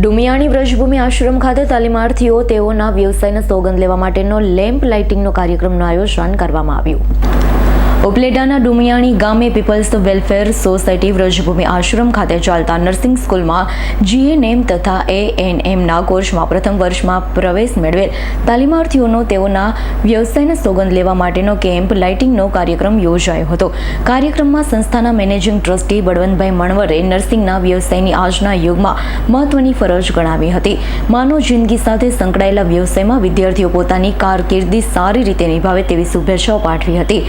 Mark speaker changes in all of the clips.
Speaker 1: ડુમિયાણી વ્રજભૂમિ આશ્રમ ખાતે તાલીમાર્થીઓ તેઓના વ્યવસાયના સોગંદ લેવા માટેનો લેમ્પ લાઇટિંગનો કાર્યક્રમનું આયોજન કરવામાં આવ્યું. ઉપલેટાના ડુમિયાણી ગામે peoples welfare society Vrajbhoomi Ashram ખાતે ચાલતા નર્સિંગ સ્કૂલમાં જીએનએમ તથા એએનએમના કોર્સમાં પ્રથમ વર્ષમાં પ્રવેશ મેળવેલ. તાલીમાર્થીઓનો તેઓના વ્યવસાયના સોગંદ લેવા માટેનો કેમ્પ લાઇટિંગનો કાર્યક્રમ યોજાયો હતો. કાર્યક્રમમાં સંસ્થાના મેનેજિંગ ટ્રસ્ટી બળવંતભાઈ મણવરે નર્સિંગના વ્યવસાયની આજના યુગમાં મહત્વની ફરજ ગણાવી હતી. માનવ જિંદગી સાથે સંકળાયેલા વ્યવસાયમાં વિદ્યાર્થીઓ પોતાની કારકિર્દી સારી રીતે નિભાવે તેવી શુભેચ્છાઓ પાઠવી હતી.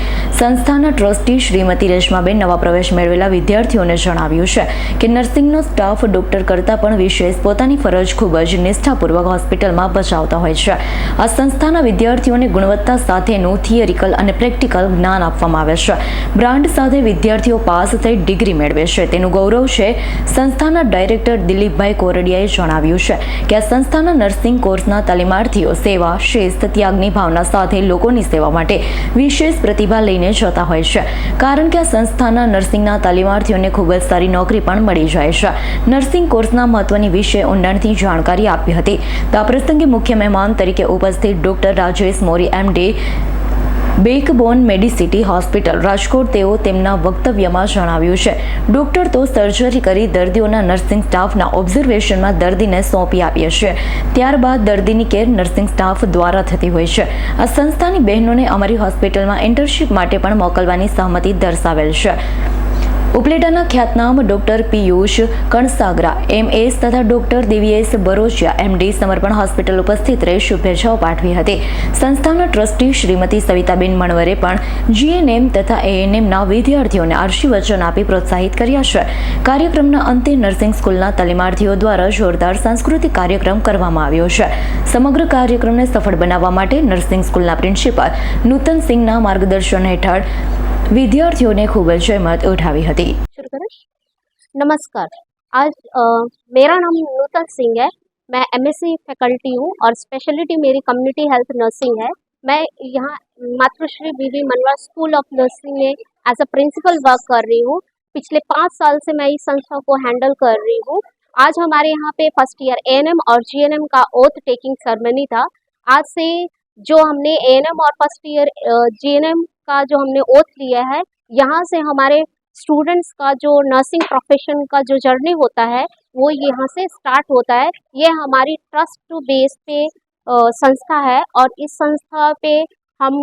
Speaker 1: સંસ્થાના ટ્રસ્ટી શ્રીમતી રેશમાબેન નવા પ્રવેશ મેળવેલા વિદ્યાર્થીઓને જણાવ્યું છે કે નર્સિંગનો સ્ટાફ ડોક્ટર કરતાં પણ વિશેષ પોતાની ફરજ ખૂબ જ નિષ્ઠાપૂર્વક હોસ્પિટલમાં બચાવતા હોય છે. આ સંસ્થાના વિદ્યાર્થીઓને ગુણવત્તા સાથેનું થિયરિકલ અને પ્રેક્ટિકલ જ્ઞાન આપવામાં આવે છે. બ્રાન્ડ સાથે વિદ્યાર્થીઓ પાસ થઈ ડિગ્રી મેળવે છે. તેનું ગૌરવ છે, સંસ્થાના ડાયરેક્ટર દિલીપભાઈ કોરડિયાએ જણાવ્યું છે કે આ સંસ્થાના નર્સિંગ કોર્સના તાલીમાર્થીઓ સેવા, શિસ્ત, ત્યાગની ભાવના સાથે લોકોની સેવા માટે વિશેષ પ્રતિભા લઈને જતા હોય છે. કારણ કે આ સંસ્થાના નર્સિંગના તાલીમાર્થીઓને ખૂબ જ સારી નોકરી પણ મળી જાય છે. નર્સિંગ કોર્સના મહત્વની વિશે ઊંડાણથી જાણકારી આપી હતી. આ પ્રસંગે મુખ્ય મહેમાન તરીકે ઉપસ્થિત doctor Rajesh Mori MD Backbone Medicity hospital. Rajkot તેઓ તેમના વક્તવ્યમાં જણાવ્યું છે. ડોક્ટર તો સર્જરી કરી દર્દીઓના નર્સિંગ સ્ટાફના ઓબ્ઝર્વેશનમાં દર્દીને સોંપી આપીએ છીએ. ત્યારબાદ દર્દીની કેર નર્સિંગ સ્ટાફ દ્વારા થતી હોય છે. આ સંસ્થાની બહેનોને અમારી હોસ્પિટલમાં ઇન્ટર્નશીપ માટે પણ મોકલવાની સહમતિ દર્શાવેલ છે. ઉપલેટાના ખ્યાતનામ ડોક્ટર પિયુષ કણસાગરા, એમએસ તથા ડોક્ટર દેવીએસ બરોચિયા એમડી સમર્પણ હોસ્પિટલ ઉપસ્થિત રહી શુભેચ્છાઓ પાઠવી હતી. સંસ્થાના ટ્રસ્ટી શ્રીમતી સવિતાબેન મણવરે પણ જીએનએમ તથા એએનએમના વિદ્યાર્થીઓને આશીર્વચન આપી પ્રોત્સાહિત કર્યા છે. કાર્યક્રમના અંતે નર્સિંગ સ્કૂલના તાલીમાર્થીઓ દ્વારા જોરદાર સાંસ્કૃતિક કાર્યક્રમ કરવામાં આવ્યો છે. સમગ્ર કાર્યક્રમને સફળ બનાવવા માટે નર્સિંગ સ્કૂલના પ્રિન્સિપાલ નૂતન સિંહના માર્ગદર્શન હેઠળ विद्यार्थियों खूब जयमत उठावी હતી.
Speaker 2: शुरू करें। नमस्कार। आज अ, मेरा नाम नूतन सिंह है। मैं एमएससी फैकल्टी हूँ और स्पेशलिटी मेरी कम्युनिटी हेल्थ नर्सिंग है। मैं यहाँ Matrushri BB Manva school of nursing में एज अ प्रिंसिपल वर्क कर रही हूँ। पिछले पाँच साल से मैं इस संस्था को हैंडल कर रही हूँ। आज हमारे यहाँ पे फ़र्स्ट ईयर एएनएम और जीएनएम का ओथ टेकिंग सेरेमनी था। आज से जो हमने एएनएम और फ़र्स्ट ईयर जीएनएम का जो हमने ओथ लिया है, यहाँ से हमारे स्टूडेंट्स का जो नर्सिंग प्रोफेशन का जो जर्नी होता है, वो यहाँ से स्टार्ट होता है। ये हमारी ट्रस्ट टू बेस पे संस्था है और इस संस्था पे हम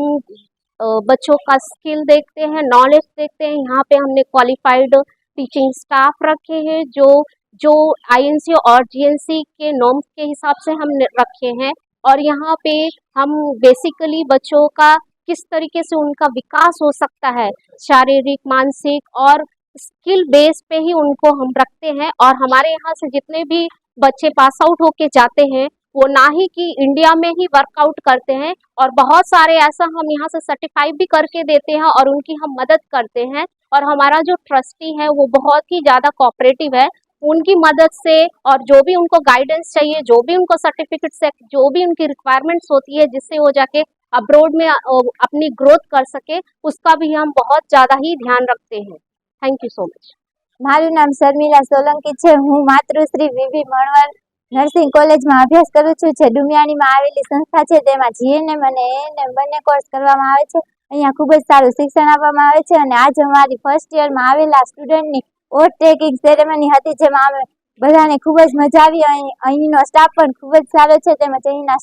Speaker 2: बच्चों का स्किल देखते हैं नॉलेज देखते हैं। यहाँ पे हमने क्वालिफाइड टीचिंग स्टाफ रखे हैं, जो जो आईएनसी और जीएनसी के नॉर्म्स के हिसाब से हम रखे हैं। और यहाँ पे हम बेसिकली बच्चों का किस तरीके से उनका विकास हो सकता है। शारीरिक, मानसिक और स्किल बेस पे ही उनको हम रखते हैं और हमारे यहाँ से जितने भी बच्चे पास आउट होके जाते हैं, वो ना ही कि इंडिया में ही वर्कआउट करते हैं और बहुत सारे ऐसा हम यहाँ से सर्टिफाई भी करके देते हैं और उनकी हम मदद करते हैं और हमारा जो ट्रस्टी है, वो बहुत ही ज़्यादा कोऑपरेटिव है। उनकी मदद से और जो भी उनको गाइडेंस चाहिए, जो भी उनको सर्टिफिकेट से, जो भी उनकी रिक्वायरमेंट्स होती है, जिससे वो जाके अब्रोड में अ, अपनी ग्रोथ कर सके उसका भी हम बहुत ज़्यादा ही ध्यान रखते हैं थैंक यू सो मच
Speaker 3: મારું નામ શર્મિલા સોલંકી છે હું માતૃશ્રી વીવી મણવર નર્સિંગ કોલેજમાં અભ્યાસ કરું છું જે ડુમિયાણીમાં આવેલી સંસ્થા છે તેમાં જીએનએમ અને એએનએમ બંને કોર્સ કરવામાં આવે છે અહીંયા ખૂબ જ સારું શિક્ષણ આપવામાં આવે છે અને આજ અમારી ફર્સ્ટ યરમાં આવેલા સ્ટુડન્ટની ઓટ ટેકિંગ સેરેમની હતી જેમાં અમે બધાને ખૂબ જ મજા આવી અહીં અહીંનો સ્ટાફ પણ ખૂબ જ સારો છે તેમજ અહીંના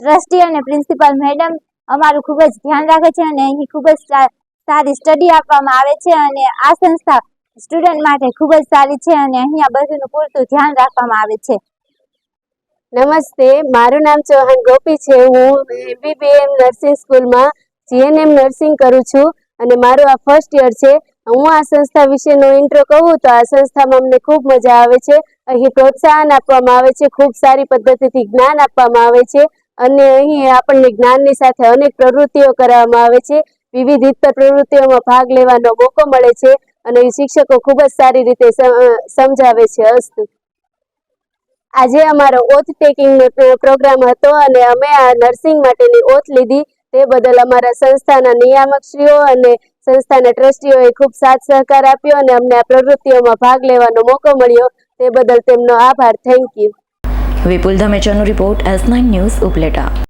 Speaker 3: ટ્રસ્ટી અને પ્રિન્સિપાલ મેડમ અમારું ખૂબ જ ધ્યાન રાખે છે અને અહીં ખૂબ જ સારી સ્ટડી આપવામાં આવે છે અને આ સંસ્થા સ્ટુડન્ટ માટે ખૂબ જ સારી છે અને અહીંયા બધુંનું પૂરતું ધ્યાન રાખવામાં આવે છે.
Speaker 4: નમસ્તે, મારું નામ ચૌહાણ ગોપી છે. હું એમબીબીએમ નર્સિંગ સ્કૂલમાં જીએનએમ નર્સિંગ કરું છું અને મારું આ ફર્સ્ટ યર છે. હું આ સંસ્થા વિશેનો ઇન્ટ્રો કહું તો આ સંસ્થામાં અમને ખૂબ મજા આવે છે. અહીં પ્રોત્સાહન આપવામાં આવે છે, ખૂબ સારી પદ્ધતિથી જ્ઞાન આપવામાં આવે છે. અને અહીં આપણને જ્ઞાનની સાથે અનેક પ્રવૃત્તિઓ કરાવવામાં આવે છે. વિવિધ પ્રવૃત્તિઓમાં ભાગ લેવાનો મોકો મળે છે અને શિક્ષકો ખૂબ જ સારી રીતે સમજાવે છે અસ્તુ આજે અમારો ઓથ ટેકિંગનો પ્રોગ્રામ હતો અને અમે આ નર્સિંગ માટેની ઓથ લીધી. તે બદલ અમારા સંસ્થાના નિયામકશ્રીઓ અને સંસ્થાના ટ્રસ્ટીઓએ ખૂબ સાથ સહકાર આપ્યો અને અમને આ પ્રવૃત્તિઓમાં ભાગ લેવાનો મોકો મળ્યો. તે બદલ તેમનો આભાર. Thank you
Speaker 1: Vipul ધમેચાનો report S nine news Upleta